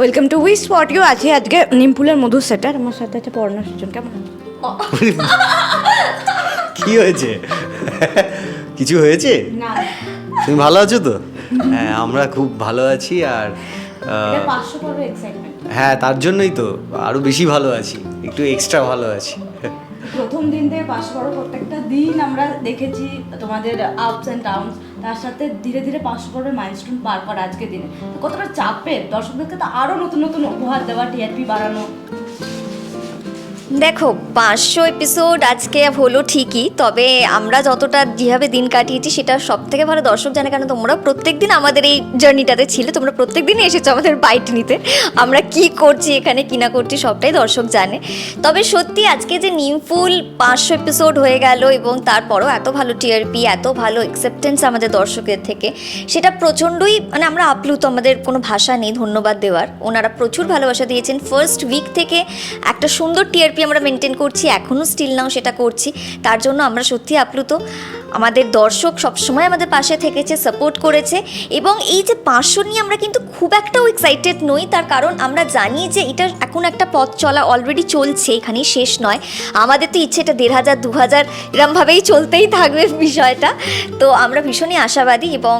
Welcome to wish spot you আছি আজকে নিমপুলের মধুর সেটার আমার সাথে আছে পড়ানোর সুজন কেমন কি হয়েছে? কিছু হয়েছে? না। তুমি ভালো আছো তো? হ্যাঁ আমরা খুব ভালো আছি আর হ্যাঁ তার জন্যই তো আরও বেশি ভালো আছি একটু এক্সট্রা ভালো আছি। প্রথম দিন থেকে পাঁচশো পর্ব প্রত্যেকটা দিন আমরা দেখেছি তোমাদের আপস অ্যান্ড ডাউনস তার সাথে ধীরে ধীরে পাঁচশো পর্বের মাইলস্টোন পার করা আজকের দিনে। কতটা চাপের? দর্শকদেরকে তো আরও নতুন নতুন উপহার দেওয়া টিআরপি বাড়ানো। দেখো, পাঁচশো এপিসোড আজকে হলো ঠিকই, তবে আমরা যতটা যেভাবে দিন কাটিয়েছি, সেটা সব থেকে ভালো দর্শক জানে কেন তোমরা প্রত্যেক দিন আমাদের এই জার্নিটাতে ছিলে, তোমরা প্রত্যেক দিনই এসেছ আমাদের বাইট নিতে। আমরা কি করছি, এখানে কি না করছি, সবটাই দর্শক জানে। তবে সত্যি আজকে যে নিমফুল পাঁচশো এপিসোড হয়ে গেল, এবং তারপরও এত ভালো টিআরপি এত ভালো অ্যাকসেপ্টেন্স আমাদের দর্শকের থেকে, সেটা প্রচণ্ডই মানে আমরা আপ্লুত, আমাদের কোনো ভাষা নেই ধন্যবাদ দেওয়ার। ওনারা প্রচুর ভালোবাসা দিয়েছেন। ফার্স্ট উইক থেকে একটা সুন্দর টিআরপি আমরা মেনটেন করছি এখনও স্টিল নাও সেটা করছি। তার জন্য আমরা সত্যি আপ্লুত। আমাদের দর্শক সবসময় আমাদের পাশে থেকেছে সাপোর্ট করেছে এবং এই যে পাঁচশো নিয়ে আমরা কিন্তু খুব একটাও এক্সাইটেড নই, তার কারণ আমরা জানি যে এটা এখন একটা পথ চলা অলরেডি চলছে, এখানেই শেষ নয়। আমাদের তো ইচ্ছে এটা দেড় হাজার, দু হাজার এরমভাবেই চলতেই থাকবে বিষয়টা। তো আমরা ভীষণই আশাবাদী এবং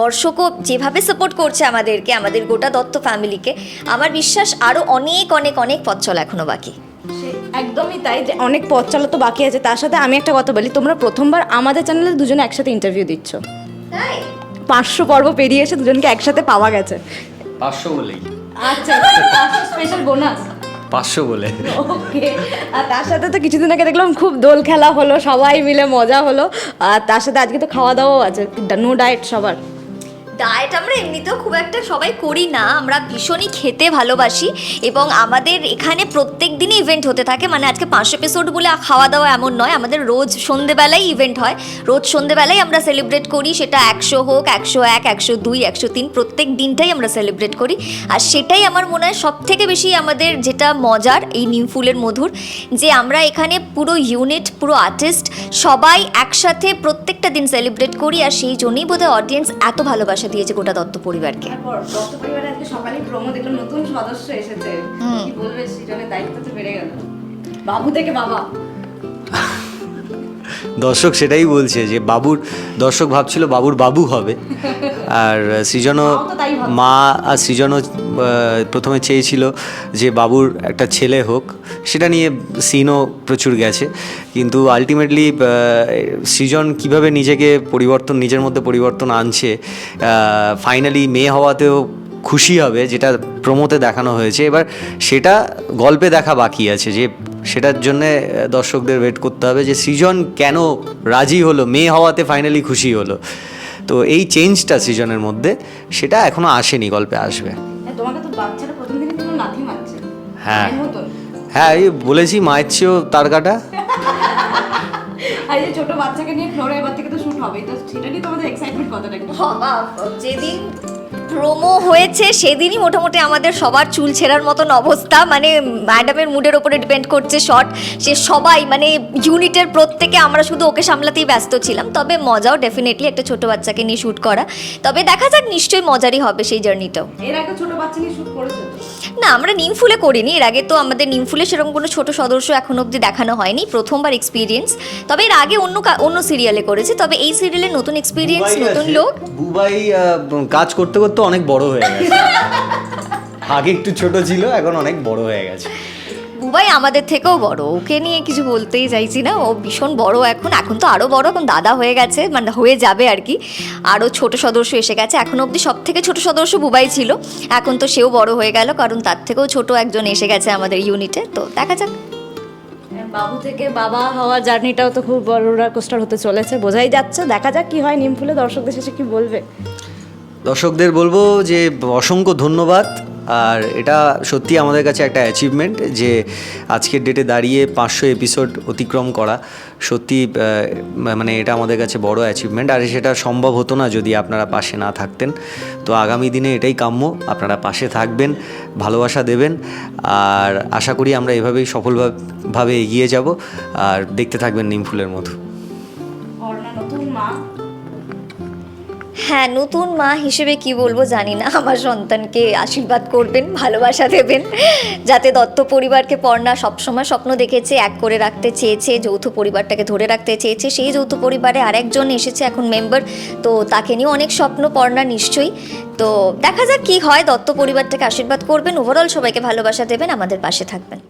দর্শকও যেভাবে সাপোর্ট করছে আমাদেরকে, আমাদের গোটা দত্ত ফ্যামিলিকে আমার বিশ্বাস আরও অনেক অনেক অনেক পথ চলা এখনও বাকি। একদমই তাই যে অনেক পথ চলা তো বাকি আছে। তার সাথে আমি একটা কথা বলি তোমরা প্রথমবার আমাদের চ্যানেলে দুজনে একসাথে ইন্টারভিউ দিচ্ছ। পাঁচশো পর্ব পেরিয়ে এসে দুজনকে একসাথে পাওয়া গেছে। পাঁচশো বলেই। আচ্ছা স্পেশাল বোনাস পাঁচশো বলে। ওকে আর তার সাথে তো কিছুদিন আগে দেখলাম খুব দোল খেলা হলো সবাই মিলে মজা হলো। আর তার সাথে আজকে তো খাওয়া দাওয়াও আছে নো ডায়েট সবার। ডায়েট আমরা এমনিতেও খুব একটা সবাই করি না। আমরা ভীষণই খেতে ভালোবাসি এবং আমাদের এখানে প্রত্যেক দিনই ইভেন্ট হতে থাকে। মানে আজকে পাঁচশো এপিসোড বলে খাওয়া দাওয়া এমন নয়, আমাদের রোজ সন্ধেবেলায় ইভেন্ট হয়। রোজ সন্ধেবেলায় আমরা সেলিব্রেট করি, সেটা একশো হোক, একশো এক, একশো দুই, একশো তিন, প্রত্যেক দিনটাই আমরা সেলিব্রেট করি। আর সেটাই আমার মনে হয় সব থেকে বেশি আমাদের যেটা মজার, এই নিমফুলের মধুর, যে আমরা এখানে পুরো ইউনিট পুরো আর্টিস্ট সবাই একসাথে প্রত্যেকটা দিন সেলিব্রেট করি। আর সেই জন্যই বোধহয় অডিয়েন্স এত ভালোবাসা দিয়েছে গোটা দত্ত পরিবারকে। তারপর দত্ত পরিবারে আজকে সকালেই প্রমো দেখলাম নতুন সদস্য এসেছে। কি বলবে সৃজনের দায়িত্ব তো বেড়ে গেল। বাবু থেকে বাবা। দর্শক সেটাই বলছে যে বাবুর দর্শক ভাবছিল বাবুর বাবু হবে। আর সৃজনও। মা আর সৃজনও প্রথমে চেয়েছিল যে বাবুর একটা ছেলে হোক। সেটা নিয়ে সিনও প্রচুর গেছে। কিন্তু আলটিমেটলি সৃজন কীভাবে নিজেকে পরিবর্তন নিজের মধ্যে পরিবর্তন আনছে ফাইনালি মেয়ে হওয়াতেও খুশি হবে যেটা প্রমোতে দেখানো হয়েছে। এবার সেটা গল্পে দেখা বাকি আছে যে সেটার জন্য দর্শকদের ওয়েট করতে হবে যে সৃজন কেন রাজি হলো মেয়ে হওয়াতে ফাইনালি খুশি হলো। তো এই চেঞ্জটা সৃজনের মধ্যে সেটা এখনও আসেনি গল্পে আসবে। হ্যাঁ, হ্যাঁ। হ্যাঁ এই বলেছি মায়ের চেয়েও তার কাটা। আর যে ছোট বাচ্চাকে নিয়ে ফ্লোরে এবার থেকে তো শুট হবেই তো সেটা নিয়ে তোমাদের এক্সাইটমেন্ট কতটা? একটু বাবা যেদিন প্রোমো হয়েছে সেদিনই মোটামুটি আমাদের সবার চুল ছেঁড়ার মতন অবস্থা। মানে ম্যাডামের মুডের ওপরে ডিপেন্ড করছে শর্ট সে সবাই মানে ইউনিটের প্রত্যেকে আমরা শুধু ওকে সামলাতেই ব্যস্ত ছিলাম। তবে মজাও ডেফিনেটলি একটা ছোট বাচ্চাকে নিয়ে শ্যুট করা। তবে দেখা যাক নিশ্চয়ই মজারই হবে সেই জার্নিটাও এর আগে ছোট বাচ্চা নিয়ে শুট করেছ না আমরা নিমফুলে করিনি। এর আগে তো আমাদের নিমফুলে সেরকম কোনো ছোট সদস্য এখনও অবধি দেখানো হয়নি। প্রথমবার এক্সপিরিয়েন্স তবে এর আগে অন্য অন্য সিরিয়ালে করেছে। তবে এই সিরিয়ালে নতুন এক্সপিরিয়েন্স নতুন লোক বুবাই কাজ করতে করতে অনেক বড় হয়ে গেছে। আগে একটু ছোট ছিল এখন অনেক বড় হয়ে গেছে। বুবাই আমাদের থেকেও বড় ওকে নিয়ে কিছু বলতেই চাইছি না। ও ভীষণ বড় এখন এখন তো আরও বড় এখন দাদা হয়ে গেছে মানে হয়ে যাবে আর কি। আরও ছোট সদস্য এসে গেছে এখন অবধি সব থেকে ছোট সদস্য বুবাই ছিল। এখন তো সেও বড় হয়ে গেল কারণ তার থেকেও ছোট একজন এসে গেছে আমাদের ইউনিটে তো দেখা যাক। বাবু থেকে বাবা হওয়ার জার্নিটাও তো খুব বড় রোলার কোস্টার হতে চলেছে বোঝাই যাচ্ছে। দেখা যাক কি হয় নিমফুলে দর্শকদের শেষে কি বলবে। দর্শকদের বলব যে অসংখ্য ধন্যবাদ। আর এটা সত্যি আমাদের কাছে একটা অ্যাচিভমেন্ট যে আজকের ডেটে দাঁড়িয়ে পাঁচশো এপিসোড অতিক্রম করা সত্যি মানে এটা আমাদের কাছে বড় অ্যাচিভমেন্ট আর সেটা সম্ভব হতো না যদি আপনারা পাশে না থাকতেন। তো আগামী দিনে এটাই কাম্য, আপনারা পাশে থাকবেন, ভালোবাসা দেবেন। আর আশা করি আমরা এভাবেই সফলভাবে এগিয়ে যাব। আর দেখতে থাকবেন নিমফুলের মধু। হ্যাঁ নতুন মা হিসেবে কি বলব জানি না। আমার সন্তানকে আশীর্বাদ করবেন, ভালোবাসা দেবেন, যাতে দত্ত পরিবারকে পর্ণা সবসময় স্বপ্ন দেখেছে, এক করে রাখতে চেয়েছে, যৌথ পরিবারটাকে ধরে রাখতে চেয়েছে। সেই যৌথ পরিবারে আরেকজন এসেছে এখন মেম্বার তো তাকে নিয়ে অনেক স্বপ্ন পর্ণা নিশ্চয়ই। তো দেখা যাক কি হয়, দত্ত পরিবারটাকে আশীর্বাদ করবেন ওভারঅল সবাইকে ভালোবাসা দেবেন, আমাদের পাশে থাকবেন।